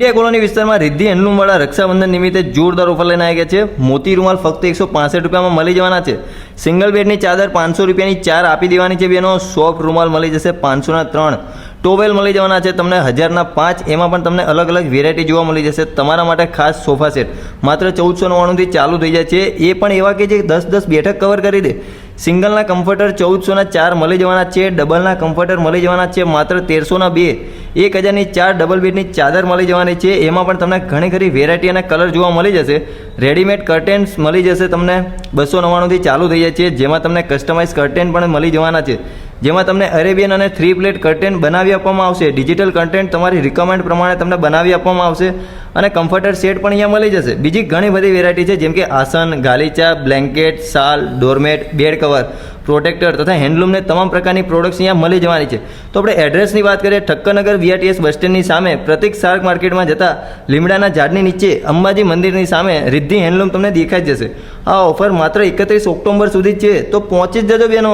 India colony વિસ્તારમાં રિદ્ધિ હેન્ડલૂમવાળા રક્ષાબંધન નિમિત્તે જોરદાર ઓફર લઈને આવી છે. મોતી રૂમાલ ફક્ત એકસો પાસઠ રૂપિયામાં મળી જવાના છે. સિંગલ બેડની ચાદર પાંચસો રૂપિયાની ચાર આપી દેવાની છે બેનો સોફ્ટ રૂમાલ મળી જશે પાંચસોના ત્રણ. ટોવેલ મળી જવાના છે તમને હજારના પાંચ. એમાં પણ તમને અલગ અલગ વેરાયટી જોવા મળી જશે. તમારા માટે ખાસ સોફા સેટ. માત્ર ચૌદસો નવ્વાણુંથી ચાલુ થઈ જાય છે. એ પણ એવા કે જે દસ દસ બેઠક કવર કરી દે. સિંગલના કમ્ફર્ટર ચૌદસોના ચાર મળી જવાના છે, ડબલના કમ્ફર્ટર મળી જવાના છે, માત્ર તેરસોના બે. એક હજારની ચાર ડબલ બેડની ચાદર મળી જવાની છે, એમાં પણ તમને ઘણી ખરી વેરાયટી અને કલર જોવા મળી જશે. રેડીમેડ કર્ટેન્સ મળી જશે તમને, બસો નવ્વાણુંથી ચાલુ થઈ જાય છે, જેમાં તમને કસ્ટમાઇઝ કર્ટેન પણ મળી જવાના છે. જેમાં તમને અરેબિયન અને થ્રી પ્લેટ કર્ટેન બનાવી આપવામાં આવશે. ડિજિટલ કન્ટેન્ટ તમારી રિકમેન્ડ પ્રમાણે તમને બનાવી આપવામાં આવશે અને કમ્ફર્ટર સેટ પણ અહીંયા મળી જશે. બીજી ઘણી બધી વેરાયટી છે, જેમ કે આસન, ગાલીચા બ્લેન્કેટ શાલ ડોરમેટ બેડ કવર પ્રોટેક્ટર તથા હેન્ડલૂમને તમામ પ્રકારની પ્રોડક્ટ્સ અહીંયા મળી જવાની છે. તો આપણે એડ્રેસની વાત કરીએ, ઠક્કરનગર વીઆરટીએસ બસ સ્ટેન્ડની સામે, પ્રતિક શાર્ક માર્કેટમાં જતા લીમડાના ઝાડની નીચે, અંબાજી મંદિરની સામે રિદ્ધિ હેન્ડલૂમ તમને દેખાઈ જશે. આ ઓફર માત્ર એકત્રીસ ઓક્ટોબર સુધી જ છે. તો પહોંચી જ જજો બેનો